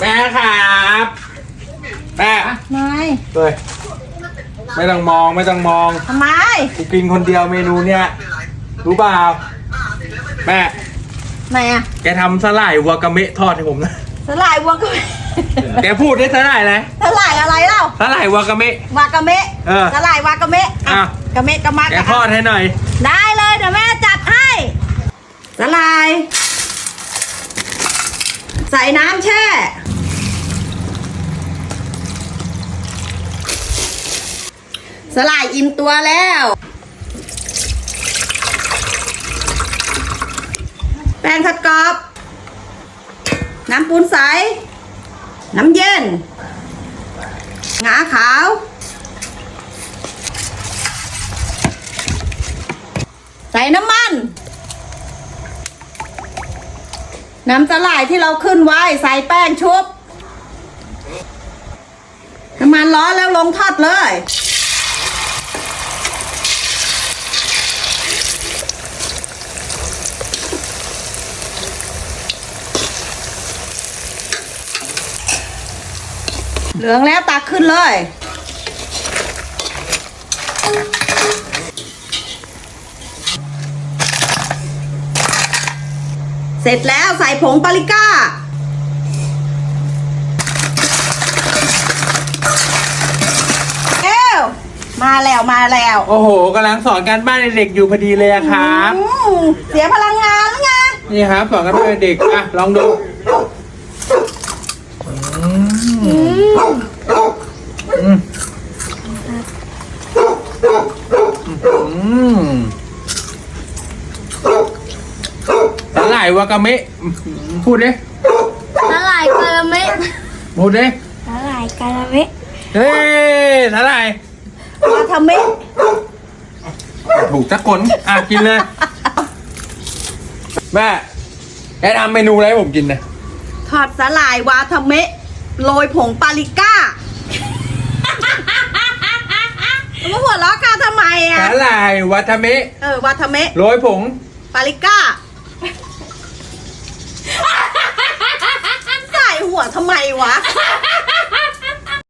แม่ครับแม่นายเฮ้ยไม่ต้องมองไม่ต้องมอง ทำไม กูกินคนเดียวเมนูเนี้ยรู้เปล่าแม่ไหนอะแกทำสลายวากาเมะทอดให้ผมนะสลายวัวกะเมะแกพูดได้สลายอะไรสลายอะไรเล่าสลายวากาเมะ วากะเมะเออสลายวากะเมะอะอะกะเมะกะมะแกทอดให้หน่อย ได้เลยเดี๋ยวแม่จัดให้สลาย ใส่น้ำแช่ ลายอิ่มตัวแล้ว แป้งขัดกรอบ น้ำปูนใส น้ำเย็น งาขาว ใส่น้ำมัน น้ำสลายที่เราขึ้นไว้ ใส่แป้งชุบน้ำมันร้อนแล้วลงทอดเลย เหลืองแล้วตักขึ้นเลย เสร็จแล้วใส่ผงปาปริก้า เอ้วมาแล้วมาแล้วโอ้โหกำลังสอนการบ้านเด็กๆอยู่พอดีเลยอะครับ อืมเสียพลังงานแล้วไง นี่ครับสอนการบ้านเด็กอะลองดูอืมอืม อืมสลายวากาเมะพูดดิสลายกะละเมะพูดดิสลายกะละเมะเฮ้ยสลายวาทาเมะถูกสักคนอะกินเลย แม่แนะนำเมนูอะไรให้ผมกินนะทอดสลายวาทาเมะโรยผงปาปริก้าแล้วหัวล้อกัน ทำไมสาอะหร่ายวาทาเมะเออวาทาเมะโรยผง ปาปริก้า ใส่หัวทำไมวะ